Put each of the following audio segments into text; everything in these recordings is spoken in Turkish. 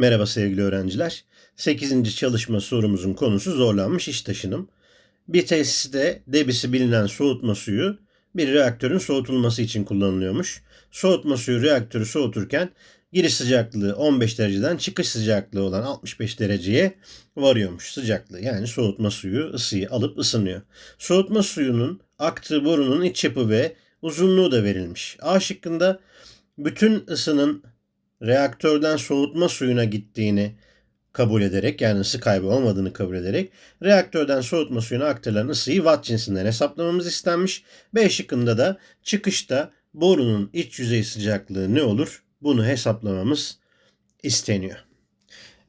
Merhaba sevgili öğrenciler. 8. çalışma sorumuzun konusu zorlanmış iş taşınım. Bir tesiste debisi bilinen soğutma suyu bir reaktörün soğutulması için kullanılıyormuş. Soğutma suyu reaktörü soğuturken giriş sıcaklığı 15 dereceden çıkış sıcaklığı olan 65 dereceye varıyormuş sıcaklığı. Yani soğutma suyu ısıyı alıp ısınıyor. Soğutma suyunun aktığı borunun iç yapı ve uzunluğu da verilmiş. A şıkkında bütün ısının reaktörden soğutma suyuna gittiğini kabul ederek yani ısı kaybı olmadığını kabul ederek reaktörden soğutma suyuna aktarılan ısıyı watt cinsinden hesaplamamız istenmiş. B şıkkında da çıkışta borunun iç yüzey sıcaklığı ne olur? Bunu hesaplamamız isteniyor.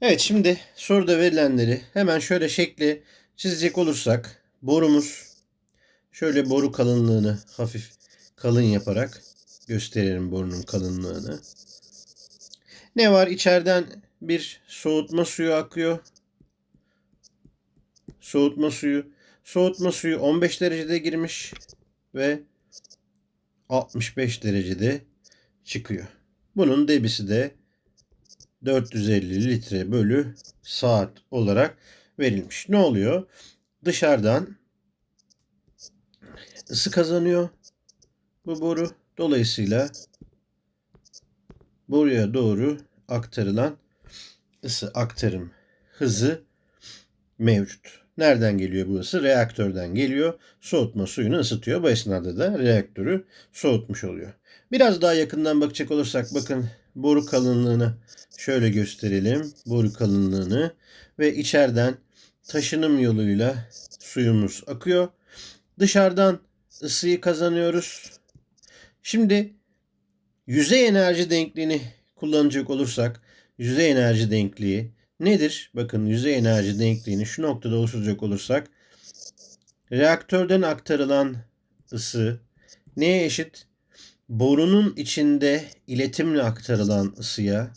Evet şimdi soruda verilenleri hemen şöyle şekli çizecek olursak borumuz şöyle boru kalınlığını hafif kalın yaparak gösteririm borunun kalınlığını. Ne var? İçeriden bir soğutma suyu akıyor. Soğutma suyu. Soğutma suyu 15 derecede girmiş ve 65 derecede çıkıyor. Bunun debisi de 450 litre bölü saat olarak verilmiş. Ne oluyor? Dışarıdan ısı kazanıyor bu boru. Dolayısıyla boruya doğru aktarılan ısı aktarım hızı mevcut. Nereden geliyor bu ısı? Reaktörden geliyor. Soğutma suyunu ısıtıyor. Bu esnada da reaktörü soğutmuş oluyor. Biraz daha yakından bakacak olursak bakın boru kalınlığını şöyle gösterelim. Boru kalınlığını ve içeriden taşınım yoluyla suyumuz akıyor. Dışarıdan ısıyı kazanıyoruz. Şimdi yüzey enerji denkliğini kullanacak olursak yüzey enerji denkliği nedir? Bakın yüzey enerji denkliğini şu noktada oluşturacak olursak reaktörden aktarılan ısı neye eşit? Borunun içinde iletimle aktarılan ısıya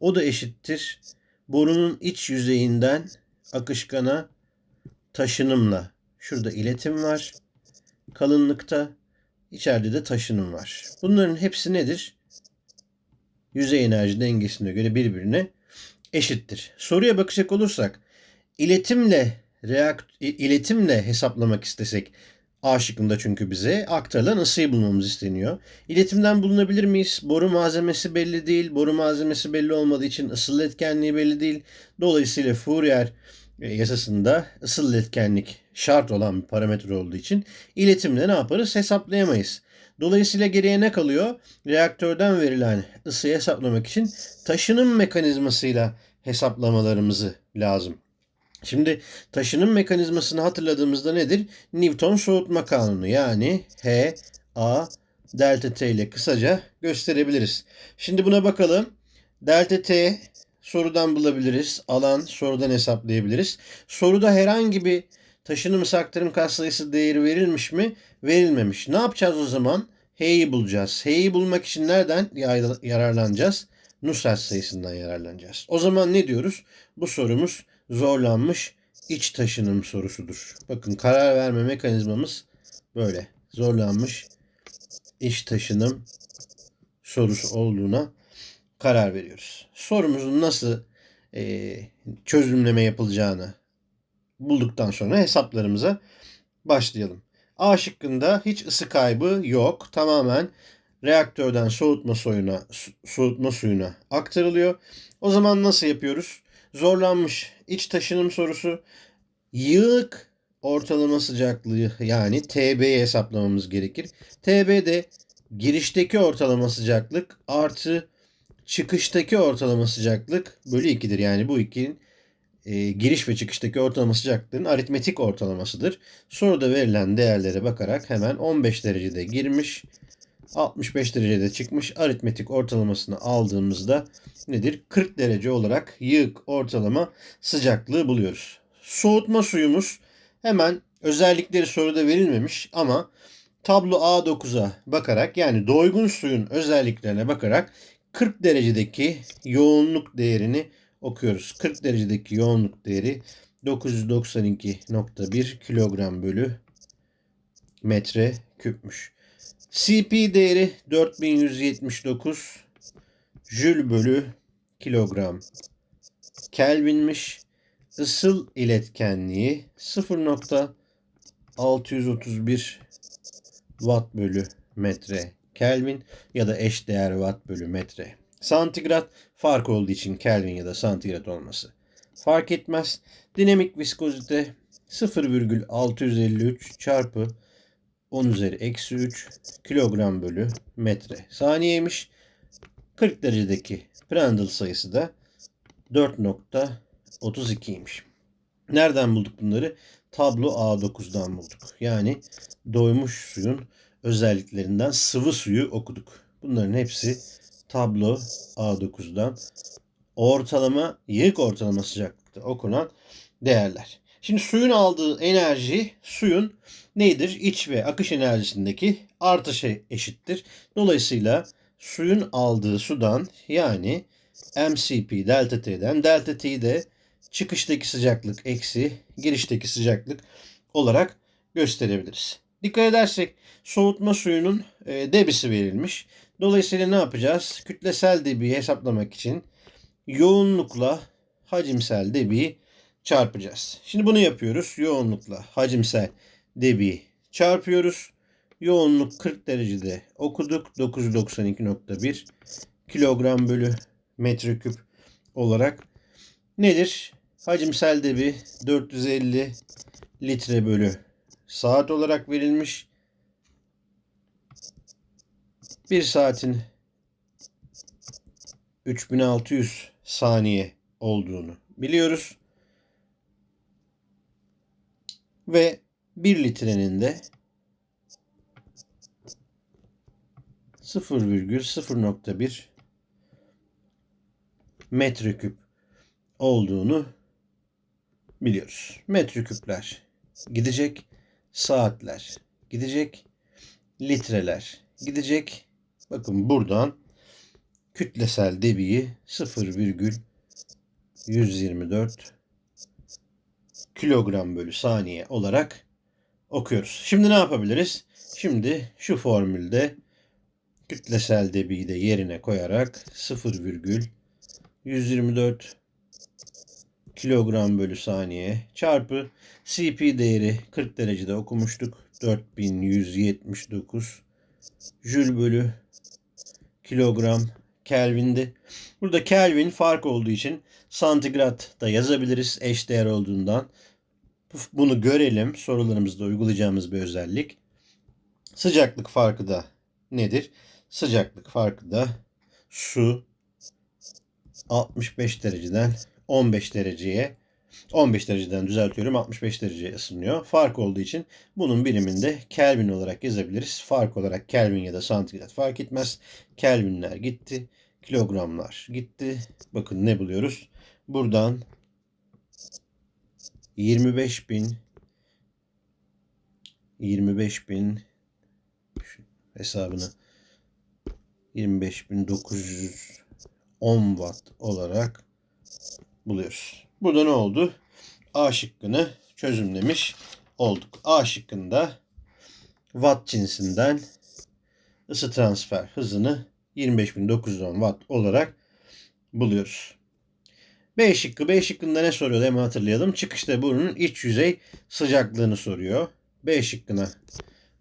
o da eşittir. Borunun iç yüzeyinden akışkana taşınımla. Şurada iletim var. Kalınlıkta içeride de taşınım var. Bunların hepsi nedir? Yüzey enerji dengesine göre birbirine eşittir. Soruya bakacak olursak iletimle reakt iletimle hesaplamak istesek A şıkkında çünkü bize aktarılan ısıyı bulmamız isteniyor. İletimden bulunabilir miyiz? Boru malzemesi belli değil. Boru malzemesi belli olmadığı için ısıl etkenliği belli değil. Dolayısıyla Fourier yasasında ısıl etkenlik şart olan bir parametre olduğu için iletimle ne yaparız? Hesaplayamayız. Dolayısıyla geriye ne kalıyor? Reaktörden verilen ısıyı hesaplamak için taşınım mekanizmasıyla hesaplamalarımızı lazım. Şimdi taşınım mekanizmasını hatırladığımızda nedir? Newton soğutma kanunu yani H, A, delta T ile kısaca gösterebiliriz. Şimdi buna bakalım. Delta T sorudan bulabiliriz. Alan sorudan hesaplayabiliriz. Soruda herhangi bir taşınım aktarım katsayısı değeri verilmiş mi? Verilmemiş. Ne yapacağız o zaman? H'yi bulacağız. H'yi bulmak için nereden yararlanacağız? Nusselt sayısından yararlanacağız. O zaman ne diyoruz? Bu sorumuz zorlanmış iç taşınım sorusudur. Bakın karar verme mekanizmamız böyle. Zorlanmış iç taşınım sorusu olduğuna karar veriyoruz. Sorumuzun nasıl e, çözümleme yapılacağını bulduktan sonra hesaplarımıza başlayalım. A şıkkında hiç ısı kaybı yok. Tamamen reaktörden soğutma suyuna soğutma suyuna aktarılıyor. O zaman nasıl yapıyoruz? Zorlanmış iç taşınım sorusu yığık ortalama sıcaklığı yani TB'yi hesaplamamız gerekir. TB de girişteki ortalama sıcaklık artı çıkıştaki ortalama sıcaklık bölü 2'dir. Yani bu ikinin e, giriş ve çıkıştaki ortalama sıcaklığın aritmetik ortalamasıdır. Soruda verilen değerlere bakarak hemen 15 derecede girmiş, 65 derecede çıkmış aritmetik ortalamasını aldığımızda nedir? 40 derece olarak yığık ortalama sıcaklığı buluyoruz. Soğutma suyumuz hemen özellikleri soruda verilmemiş ama tablo A9'a bakarak yani doygun suyun özelliklerine bakarak 40 derecedeki yoğunluk değerini okuyoruz. 40 derecedeki yoğunluk değeri 992.1 kilogram bölü metre küpmüş. CP değeri 4179 Jül bölü kilogram Kelvinmiş. Isıl iletkenliği 0.631 watt bölü metre Kelvin ya da eş değer watt bölü metre santigrat fark olduğu için Kelvin ya da santigrat olması fark etmez. Dinamik viskozite 0,653 çarpı 10 üzeri eksi 3 kilogram bölü metre saniyeymiş. 40 derecedeki Prandtl sayısı da 4.32'ymiş. Nereden bulduk bunları? Tablo A9'dan bulduk. Yani doymuş suyun özelliklerinden sıvı suyu okuduk. Bunların hepsi tablo A9'dan ortalama, yığık ortalama sıcaklıkta okunan değerler. Şimdi suyun aldığı enerji suyun nedir? İç ve akış enerjisindeki artışa eşittir. Dolayısıyla suyun aldığı sudan yani MCP delta T'den delta T'yi de çıkıştaki sıcaklık eksi girişteki sıcaklık olarak gösterebiliriz. Dikkat edersek soğutma suyunun e, debisi verilmiş. Dolayısıyla ne yapacağız? Kütlesel debiyi hesaplamak için yoğunlukla hacimsel debiyi çarpacağız. Şimdi bunu yapıyoruz. Yoğunlukla hacimsel debiyi çarpıyoruz. Yoğunluk 40 derecede okuduk. 992.1 kilogram bölü metreküp olarak nedir? Hacimsel debi 450 litre bölü saat olarak verilmiş. Bir saatin 3600 saniye olduğunu biliyoruz. Ve 1 litrenin de 0,0.1 metreküp olduğunu biliyoruz. Metreküpler gidecek, saatler gidecek, litreler gidecek. Bakın buradan kütlesel debiyi 0,124 kilogram bölü saniye olarak okuyoruz. Şimdi ne yapabiliriz? Şimdi şu formülde kütlesel debiyi de yerine koyarak 0,124 kilogram bölü saniye çarpı CP değeri 40 derecede okumuştuk. 4179 jül bölü kilogram Kelvin'di. Burada Kelvin fark olduğu için santigrat da yazabiliriz eş değer olduğundan. Bunu görelim. Sorularımızda uygulayacağımız bir özellik. Sıcaklık farkı da nedir? Sıcaklık farkı da su 65 dereceden 15 dereceye 15 dereceden düzeltiyorum 65 dereceye ısınıyor. Fark olduğu için bunun biriminde Kelvin olarak yazabiliriz. Fark olarak Kelvin ya da santigrat fark etmez. Kelvinler gitti. Kilogramlar gitti. Bakın ne buluyoruz? Buradan 25 bin 25 bin hesabını 25.910 watt olarak buluyoruz. Burada ne oldu? A şıkkını çözümlemiş olduk. A şıkkında watt cinsinden ısı transfer hızını 25.910 watt olarak buluyoruz. B şıkkı. B şıkkında ne soruyor hemen hatırlayalım. Çıkışta burnun iç yüzey sıcaklığını soruyor. B şıkkına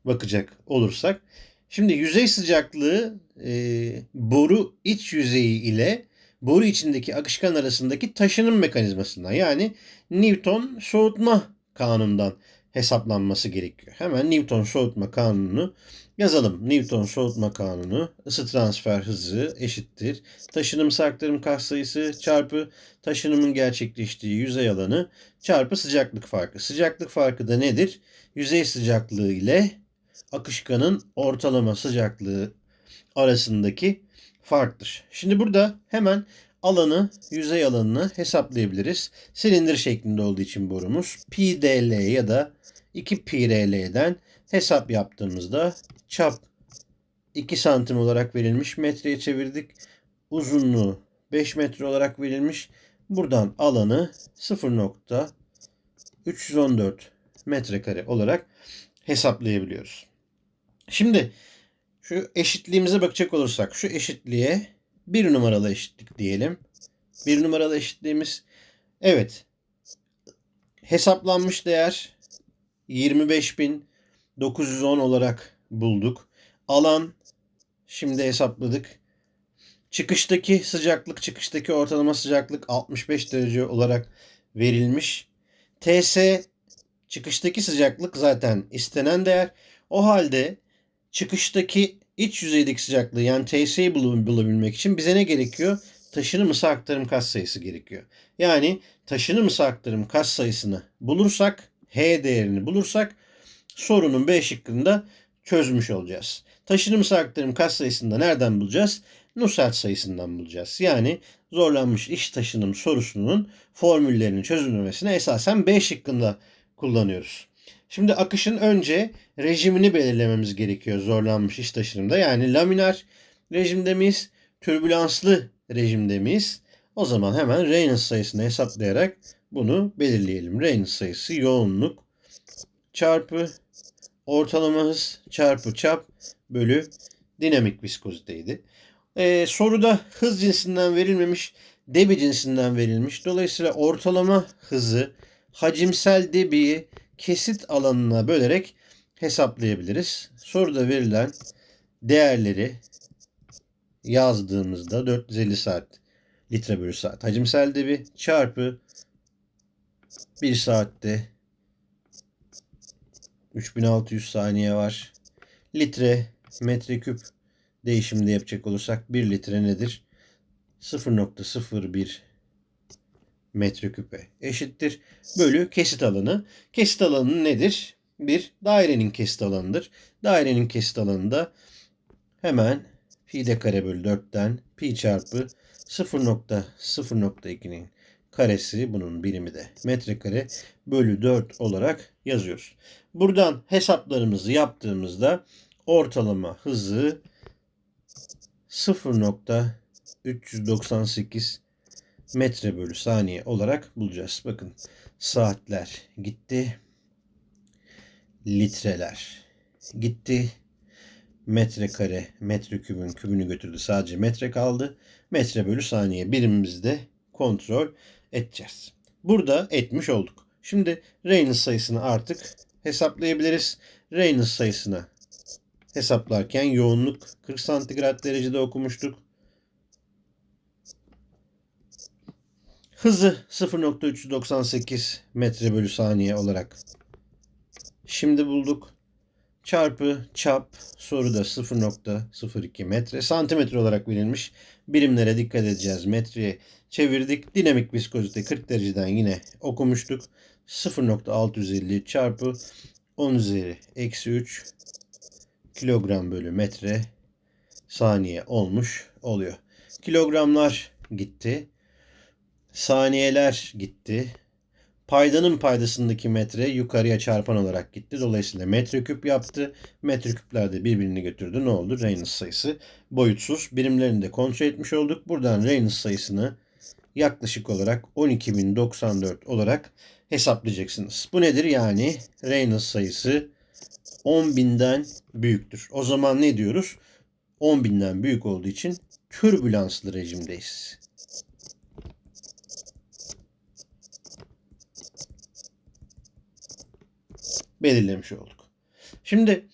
bakacak olursak. Şimdi yüzey sıcaklığı e, boru iç yüzeyi ile boru içindeki akışkan arasındaki taşınım mekanizmasından yani Newton soğutma kanunundan hesaplanması gerekiyor. Hemen Newton soğutma kanununu yazalım. Newton soğutma kanunu ısı transfer hızı eşittir. Taşınım aktarım katsayısı çarpı taşınımın gerçekleştiği yüzey alanı çarpı sıcaklık farkı. Sıcaklık farkı da nedir? Yüzey sıcaklığı ile akışkanın ortalama sıcaklığı arasındaki farktır. Şimdi burada hemen alanı, yüzey alanını hesaplayabiliriz. Silindir şeklinde olduğu için borumuz pi dl ya da 2 pi rl'den hesap yaptığımızda çap 2 santim olarak verilmiş. Metreye çevirdik. Uzunluğu 5 metre olarak verilmiş. Buradan alanı 0.314 metrekare olarak hesaplayabiliyoruz. Şimdi şu eşitliğimize bakacak olursak şu eşitliğe bir numaralı eşitlik diyelim. Bir numaralı eşitliğimiz evet hesaplanmış değer 25.910 olarak bulduk. Alan şimdi hesapladık. Çıkıştaki sıcaklık, çıkıştaki ortalama sıcaklık 65 derece olarak verilmiş. TS çıkıştaki sıcaklık zaten istenen değer. O halde çıkıştaki iç yüzeydeki sıcaklığı yani TS'yi bulabilmek için bize ne gerekiyor? Taşınım ısı aktarım katsayısı gerekiyor. Yani taşınım ısı aktarım katsayısını bulursak, H değerini bulursak sorunun B şıkkında çözmüş olacağız. Taşınım ısı aktarım katsayısını da nereden bulacağız? Nusselt sayısından bulacağız. Yani zorlanmış iş taşınım sorusunun formüllerinin çözülmesine esasen B şıkkında kullanıyoruz. Şimdi akışın önce rejimini belirlememiz gerekiyor zorlanmış iş taşınımda. Yani laminar rejimde miyiz? Türbülanslı rejimde miyiz? O zaman hemen Reynolds sayısını hesaplayarak bunu belirleyelim. Reynolds sayısı yoğunluk çarpı ortalama hız çarpı çap bölü dinamik viskoziteydi. Ee, soruda hız cinsinden verilmemiş, debi cinsinden verilmiş. Dolayısıyla ortalama hızı hacimsel debiyi kesit alanına bölerek hesaplayabiliriz. Soruda verilen değerleri yazdığımızda 450 saat litre bölü saat hacimsel debi çarpı 1 saatte 3600 saniye var. Litre metreküp değişimde yapacak olursak 1 litre nedir? 0.01 metreküpe eşittir. Bölü kesit alanı. Kesit alanı nedir? Bir dairenin kesit alanıdır. Dairenin kesit alanında hemen pi de kare bölü 4'ten pi çarpı 0.0.2'nin karesi bunun birimi de metrekare bölü 4 olarak yazıyoruz. Buradan hesaplarımızı yaptığımızda ortalama hızı 0.398 metre bölü saniye olarak bulacağız. Bakın saatler gitti. Litreler gitti. Metrekare, metrekübün kübünü götürdü. Sadece metre kaldı. Metre bölü saniye birimimizi kontrol edeceğiz. Burada etmiş olduk. Şimdi Reynolds sayısını artık hesaplayabiliriz. Reynolds sayısını hesaplarken yoğunluk 40 santigrat derecede okumuştuk. Hızı 0.398 metre bölü saniye olarak şimdi bulduk. Çarpı çap soruda 0.02 metre santimetre olarak verilmiş. Birimlere dikkat edeceğiz. Metreye çevirdik. Dinamik viskozite 40 dereceden yine okumuştuk. 0.650 çarpı 10 üzeri eksi 3 kilogram bölü metre saniye olmuş oluyor. Kilogramlar gitti. Saniyeler gitti. Paydanın paydasındaki metre yukarıya çarpan olarak gitti. Dolayısıyla metreküp yaptı. Metreküpler de birbirini götürdü. Ne oldu? Reynolds sayısı boyutsuz. Birimlerini de kontrol etmiş olduk. Buradan Reynolds sayısını yaklaşık olarak 12.094 olarak hesaplayacaksınız. Bu nedir? Yani Reynolds sayısı 10.000'den büyüktür. O zaman ne diyoruz? 10.000'den büyük olduğu için türbülanslı rejimdeyiz. Belirlemiş olduk. Şimdi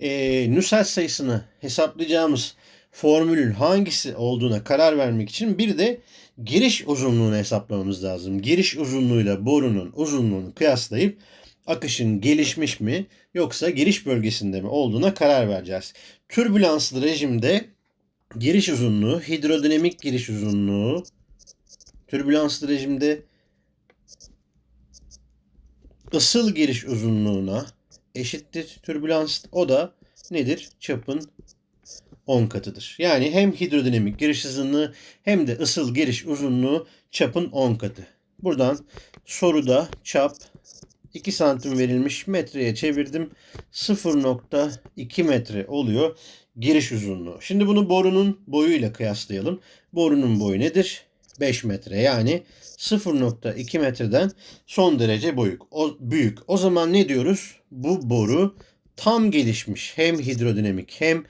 e, Nusselt sayısını hesaplayacağımız formülün hangisi olduğuna karar vermek için bir de giriş uzunluğunu hesaplamamız lazım. Giriş uzunluğuyla borunun uzunluğunu kıyaslayıp akışın gelişmiş mi yoksa giriş bölgesinde mi olduğuna karar vereceğiz. Türbülanslı rejimde giriş uzunluğu, hidrodinamik giriş uzunluğu, türbülanslı rejimde ısıl giriş uzunluğuna eşittir türbülans. O da nedir? Çapın 10 katıdır. Yani hem hidrodinamik giriş hızını hem de ısıl giriş uzunluğu çapın 10 katı. Buradan soruda çap 2 santim verilmiş metreye çevirdim. 0.2 metre oluyor giriş uzunluğu. Şimdi bunu borunun boyuyla kıyaslayalım. Borunun boyu nedir? 5 metre yani 0.2 metreden son derece büyük. O, büyük. O zaman ne diyoruz? Bu boru tam gelişmiş hem hidrodinamik hem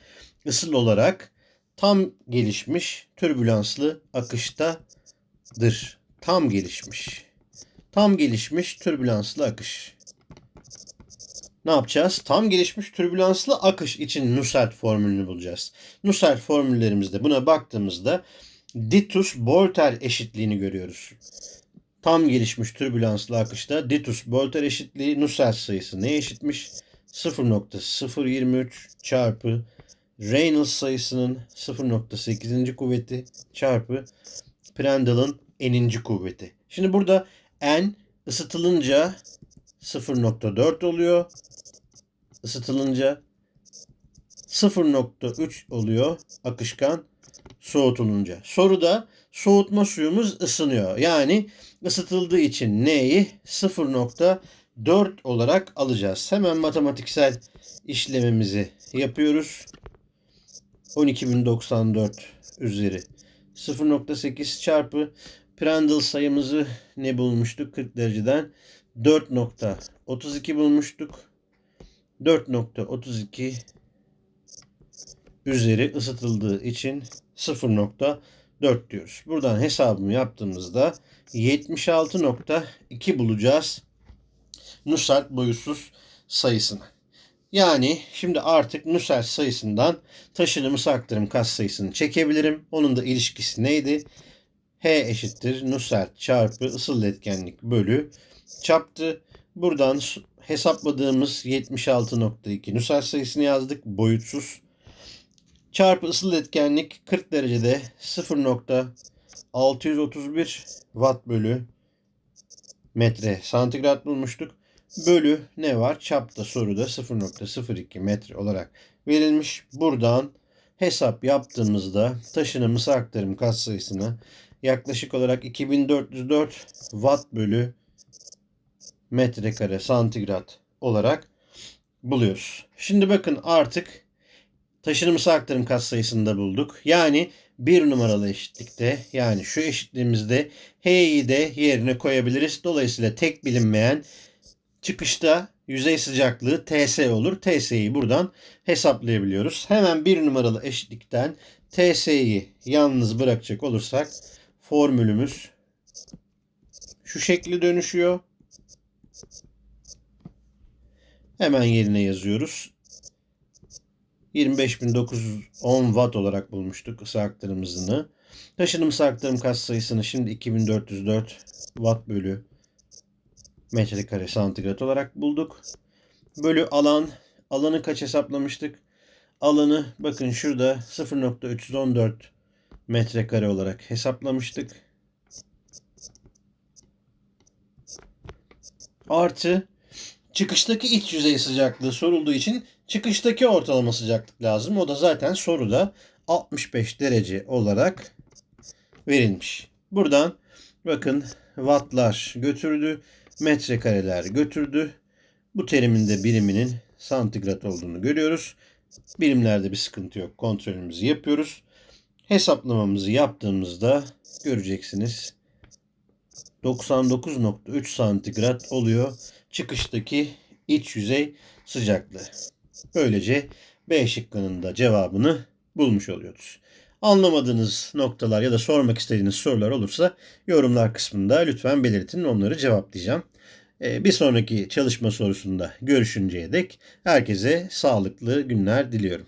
ısıl olarak tam gelişmiş türbülanslı akıştadır. Tam gelişmiş. Tam gelişmiş türbülanslı akış. Ne yapacağız? Tam gelişmiş türbülanslı akış için Nusselt formülünü bulacağız. Nusselt formüllerimizde buna baktığımızda Ditus-Bolter eşitliğini görüyoruz. Tam gelişmiş türbülanslı akışta Ditus-Bolter eşitliği Nusselt sayısı neye eşitmiş? 0.023 çarpı Reynolds sayısının 0.8. kuvveti çarpı Prandtle'ın n'inci kuvveti. Şimdi burada n ısıtılınca 0.4 oluyor. Isıtılınca 0.3 oluyor akışkan soğutulunca. Soruda soğutma suyumuz ısınıyor. Yani ısıtıldığı için N'yi 0.4 olarak alacağız. Hemen matematiksel işlemimizi yapıyoruz. 12.094 üzeri 0.8 çarpı Prandtl sayımızı ne bulmuştuk? 40 dereceden 4.32 bulmuştuk. 4.32 üzeri ısıtıldığı için 0.4 diyoruz. Buradan hesabımı yaptığımızda 76.2 bulacağız. Nusselt boyutsuz sayısını. Yani şimdi artık Nusselt sayısından taşınımı aktarım kas sayısını çekebilirim. Onun da ilişkisi neydi? H eşittir Nusselt çarpı ısıl etkenlik bölü çaptı. Buradan hesapladığımız 76.2 Nusselt sayısını yazdık. Boyutsuz. Çarpı ısıl etkenlik 40 derecede 0.631 watt bölü metre santigrat bulmuştuk. Bölü ne var? Çapta soruda 0.02 metre olarak verilmiş. Buradan hesap yaptığımızda taşınımı aktarım katsayısına yaklaşık olarak 2404 watt bölü metrekare santigrat olarak buluyoruz. Şimdi bakın artık taşınımsal aktarım katsayısını da bulduk. Yani bir numaralı eşitlikte yani şu eşitliğimizde H'yi de yerine koyabiliriz. Dolayısıyla tek bilinmeyen çıkışta yüzey sıcaklığı TS olur. TS'yi buradan hesaplayabiliyoruz. Hemen bir numaralı eşitlikten TS'yi yalnız bırakacak olursak formülümüz şu şekli dönüşüyor. Hemen yerine yazıyoruz. 25.910 watt olarak bulmuştuk ısı aktarım hızını. Taşınım ısı aktarım kas sayısını şimdi 2404 watt bölü metrekare santigrat olarak bulduk. Bölü alan. Alanı kaç hesaplamıştık? Alanı bakın şurada 0.314 metrekare olarak hesaplamıştık. Artı çıkıştaki iç yüzey sıcaklığı sorulduğu için çıkıştaki ortalama sıcaklık lazım. O da zaten soruda 65 derece olarak verilmiş. Buradan bakın wattlar götürdü, metrekareler götürdü. Bu terimin de biriminin santigrat olduğunu görüyoruz. Birimlerde bir sıkıntı yok. Kontrolümüzü yapıyoruz. Hesaplamamızı yaptığımızda göreceksiniz 99.3 santigrat oluyor çıkıştaki iç yüzey sıcaklığı. Böylece B şıkkının da cevabını bulmuş oluyoruz. Anlamadığınız noktalar ya da sormak istediğiniz sorular olursa yorumlar kısmında lütfen belirtin. Onları cevaplayacağım. Ee, bir sonraki çalışma sorusunda görüşünceye dek herkese sağlıklı günler diliyorum.